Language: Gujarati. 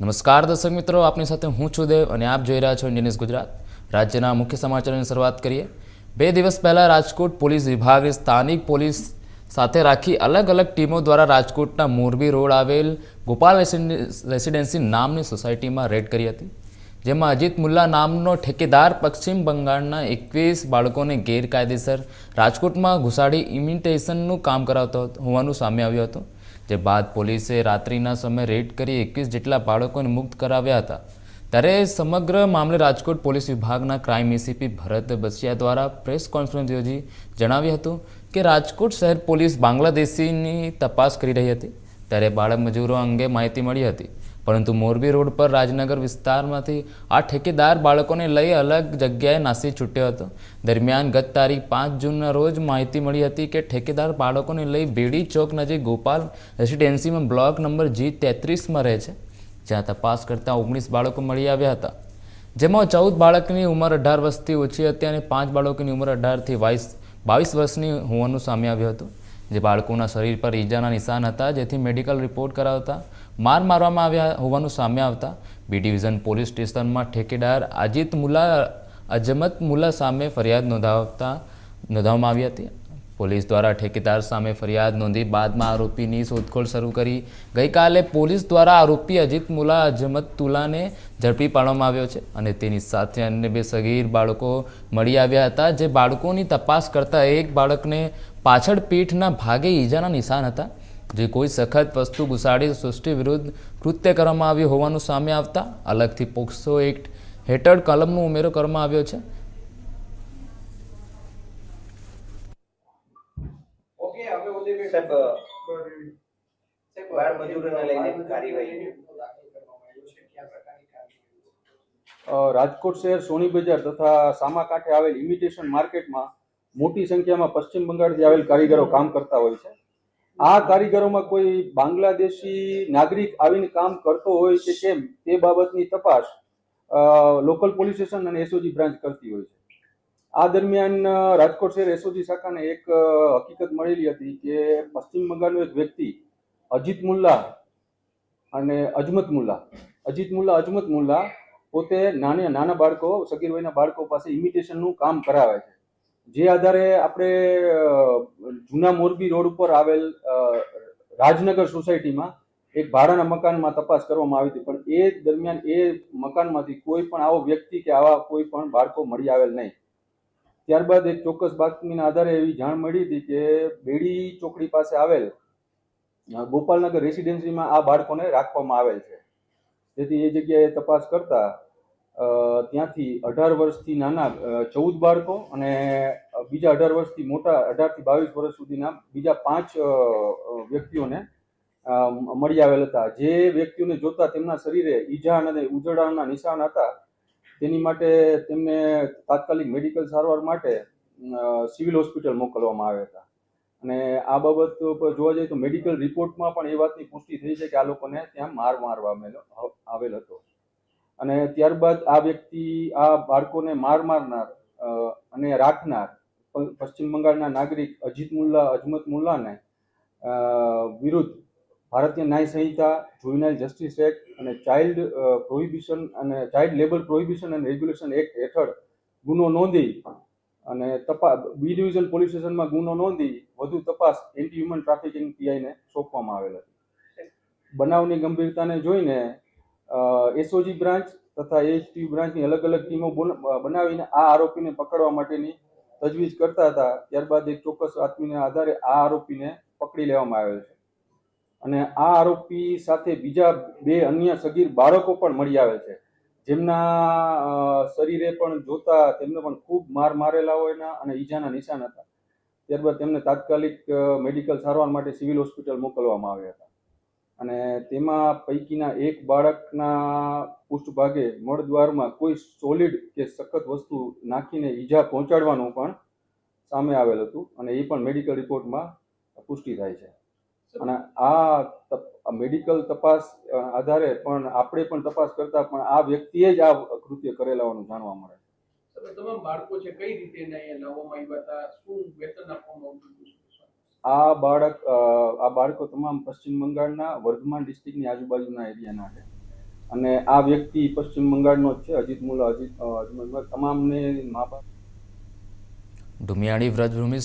નમસ્કાર દર્શક મિત્રો, આપની સાથે હું છું દેવ અને આપ જોઈ રહ્યા છો ઇન્ડિયન ગુજરાત. રાજ્યના મુખ્ય સમાચારોની શરૂઆત કરીએ. બે દિવસ પહેલાં રાજકોટ પોલીસ વિભાગે સ્થાનિક પોલીસ સાથે રાખી અલગ અલગ ટીમો દ્વારા રાજકોટના મોરબી રોડ આવેલ ગોપાલ રેસિડેન્સી નામની સોસાયટીમાં રેડ કરી હતી. જેમાં અજીત મુલ્લા નામનો ઠેકેદાર પશ્ચિમ બંગાળના એકવીસ બાળકોને ગેરકાયદેસર રાજકોટમાં ઘુસાડી ઇમિટેશનનું કામ કરાવતો હોવાનું સામે આવ્યું હતું. જે બાદ પોલીસે રાત્રિના સમયે રેડ કરી એકવીસ જેટલા બાળકોને મુક્ત કરાવ્યા હતા. ત્યારે સમગ્ર મામલે રાજકોટ પોલીસ વિભાગના ક્રાઇમ એસીપી ભરત બસિયા દ્વારા પ્રેસ કોન્ફરન્સ યોજી જણાવ્યું હતું કે રાજકોટ શહેર પોલીસ બાંગ્લાદેશીની તપાસ કરી રહી હતી. ત્યારે બાળક મજૂરો અંગે માહિતી મળી હતી. પરંતુ મોરબી રોડ પર રાજનગર વિસ્તારમાંથી આ ઠેકેદાર બાળકોને લઈ અલગ જગ્યાએ નાસી છૂટ્યો હતો. દરમિયાન ગત તારીખ પાંચ જૂનના રોજ માહિતી મળી હતી કે ઠેકેદાર બાળકોને લઈ બેડી ચોક નજીક ગોપાલ રેસિડેન્સીમાં બ્લોક નંબર જી તેત્રીસમાં રહે છે, જ્યાં તપાસ કરતાં ઓગણીસ બાળકો મળી આવ્યા હતા. જેમાં ચૌદ બાળકની ઉંમર અઢાર વર્ષથી ઓછી હતી અને પાંચ બાળકોની ઉંમર અઢારથી વાઈસ બાવીસ વર્ષની હોવાનું સામે આવ્યું હતું. જે બાળકોના શરીર પર ઈજાના નિશાન હતા, જેથી મેડિકલ રિપોર્ટ કરાવતા, માર મારવામાં આવ્યા હોવાનું સામે આવતા, બી ડિવિઝન પોલીસ સ્ટેશનમાં ઠેકેદાર અજીત મુલા, અજમત મુલા સામે ફરિયાદ નોંધાવતા, નોંધાવવામાં આવી હતી. પોલીસ દ્વારા ઠેકેદાર સામે ફરિયાદ નોંધી બાદમાં આરોપીની શોધખોળ શરૂ કરી. ગઈકાલે પોલીસ દ્વારા આરોપી અજીત મુલા, અજમત તુલાને ઝડપી પાડવામાં આવ્યો છે અને તેની સાથે અન્ય બે સગીર બાળકો મળી આવ્યા હતા, જે બાળકોની તપાસ કરતા એક બાળકને પાછળ પીઠના ભાગે ઈજાના નિશાન હતા જે કોઈ સખત વસ્તુ ઘુસાડી સૃષ્ટિ વિરુદ્ધ કૃત્ય કરવામાં આવ્યું હોવાનું સામે આવતા અલગથી પોક્સો એક્ટ હેઠળ કલમનો ઉમેરો કરવામાં આવ્યો છે. ઓકે હવે ઉદયભાઈ સાહેબ સાહેબ બાળ મજૂરોને લઈને કાર્યવાહી અ, રાજકોટ શહેર સોની બજાર તથા સામાકાંઠે આવેલ ઇમિટેશન માર્કેટમાં મોટી સંખ્યામાં પશ્ચિમ બંગાળથી આવેલ કારીગરો કામ કરતા હોય છે. આ કારીગરોમાં કોઈ બાંગ્લાદેશી નાગરિક આવીને કામ કરતો હોય છે કેમ, તે બાબતની તપાસ લોકલ પોલીસ સ્ટેશન અને એસઓજી બ્રાન્ચ કરતી હોય છે. આ દરમિયાન રાજકોટ શહેર એસઓજી શાખાને એક હકીકત મળેલી હતી કે પશ્ચિમ બંગાળનો એક વ્યક્તિ, અજીત મુલ્લા અને અજમત મુલ્લા, અજીત મુલ્લા, અજમત મુલ્લા પોતે નાના નાના બાળકો સગીર વયના બાળકો પાસે ઇમિટેશનનું કામ કરાવે છે. જે આધારે આપણે જૂના મોરબી રોડ ઉપર આવેલ રાજનગર સોસાયટીમાં એક ભાડાના મકાનમાં તપાસ કરવામાં આવી હતી. પણ એ દરમિયાન એ મકાનમાંથી કોઈ પણ આવો વ્યક્તિ કે આવા કોઈ પણ બાળકો મળી આવેલ નહીં. ત્યારબાદ એક ચોક્કસ બાતમીના આધારે એવી જાણ મળી હતી કે બેડી ચોકડી પાસે આવેલ ગોપાલનગર રેસિડેન્સીમાં આ બાળકોને રાખવામાં આવેલ છે. તેથી એ જગ્યાએ તપાસ કરતા ત્યાંથી અઢાર વર્ષથી નાના ચૌદ બાળકો અને બીજા અઢાર વર્ષથી મોટા, અઢારથી બાવીસ વર્ષ સુધીના બીજા પાંચ વ્યક્તિઓને મળી આવેલ હતા. જે વ્યક્તિઓને જોતા તેમના શરીરે ઈજા અને ઉજળાના નિશાન હતા, તેની માટે તેમને તાત્કાલિક મેડિકલ સારવાર માટે સિવિલ હોસ્પિટલ મોકલવામાં આવ્યા હતા. અને આ બાબત પર જોવા જઈએ તો મેડિકલ રિપોર્ટમાં પણ એ વાતની પુષ્ટિ થઈ છે કે આ લોકોને ત્યાં માર મારવામાં આવેલ હતો. અને ત્યારબાદ આ વ્યક્તિ, આ બાળકોને માર મારનાર અને રાખનાર પશ્ચિમ બંગાળના નાગરિક અજીત મુલ્લા, અજમત મુલ્લાને વિરુદ્ધ Bharatiya Nyaya Sanhita, juvenile justice act અને ચાઇલ્ડ પ્રોહિબિશન અને child labour prohibition and regulation act હેઠળ ગુનો નોંધી અને તપાસ, બી ડિવિઝન પોલીસ સ્ટેશનમાં ગુનો નોંધી વધુ તપાસ એન્ટી હ્યુમન ટ્રાફિકિંગ પીઆઈને સોંપવામાં આવેલ હતી. બનાવની ગંભીરતાને જોઈને એસઓજી બ્રાન્ચ તથા એચટી બ્રાન્ચની અલગ અલગ ટીમો બનાવીને આ આરોપીને પકડવા માટેની તજવીજ કરતા હતા. ત્યારબાદ એક ચોક્કસ આત્મીના આધારે આ આરોપીને પકડી લેવામાં આવેલ છે. અને આ આરોપી સાથે બીજા બે અન્ય સગીર બાળકો પણ મળી આવે છે. જેમના શરીરે પણ જોતા તેમને પણ ખૂબ માર મારેલા હોયના અને ઈજાના નિશાન હતા. ત્યારબાદ તેમને તાત્કાલિક મેડિકલ સારવાર માટે સિવિલ હોસ્પિટલ મોકલવામાં આવ્યા હતા. અને તેમાં પૈકીના એક બાળકના પૃષ્ઠભાગે મળદ્વારમાં કોઈ સોલિડ કે સખત વસ્તુ નાખીને ઈજા પહોંચાડવાનું પણ સામે આવેલ હતું અને એ પણ મેડિકલ રિપોર્ટમાં પુષ્ટિ થાય છે. અને આ મેડિકલ તપાસ આધારે પણ આપણે પણ તપાસ કરતા પણ આ વ્યક્તિએ જ આ કૃત્ય કરેલા હોવાનું જાણવા મળે છે. તમામ બાળકો છે કઈ રીતે લાવવામાં આવ્યા હતા? શું વેતન આપવામાં આવતું આ બાળક આ બાળકો તમામ પશ્ચિમ બંગાળના વર્ધમાન ડિસ્ટ્રિક્ટની આજુબાજુના એરિયાના છે. અને આ વ્યક્તિ પશ્ચિમ બંગાળનો જ છે, અજીત મુલા, અજીત તમામને મા બાપ ધુમિયાણી વ્રજભૂમિ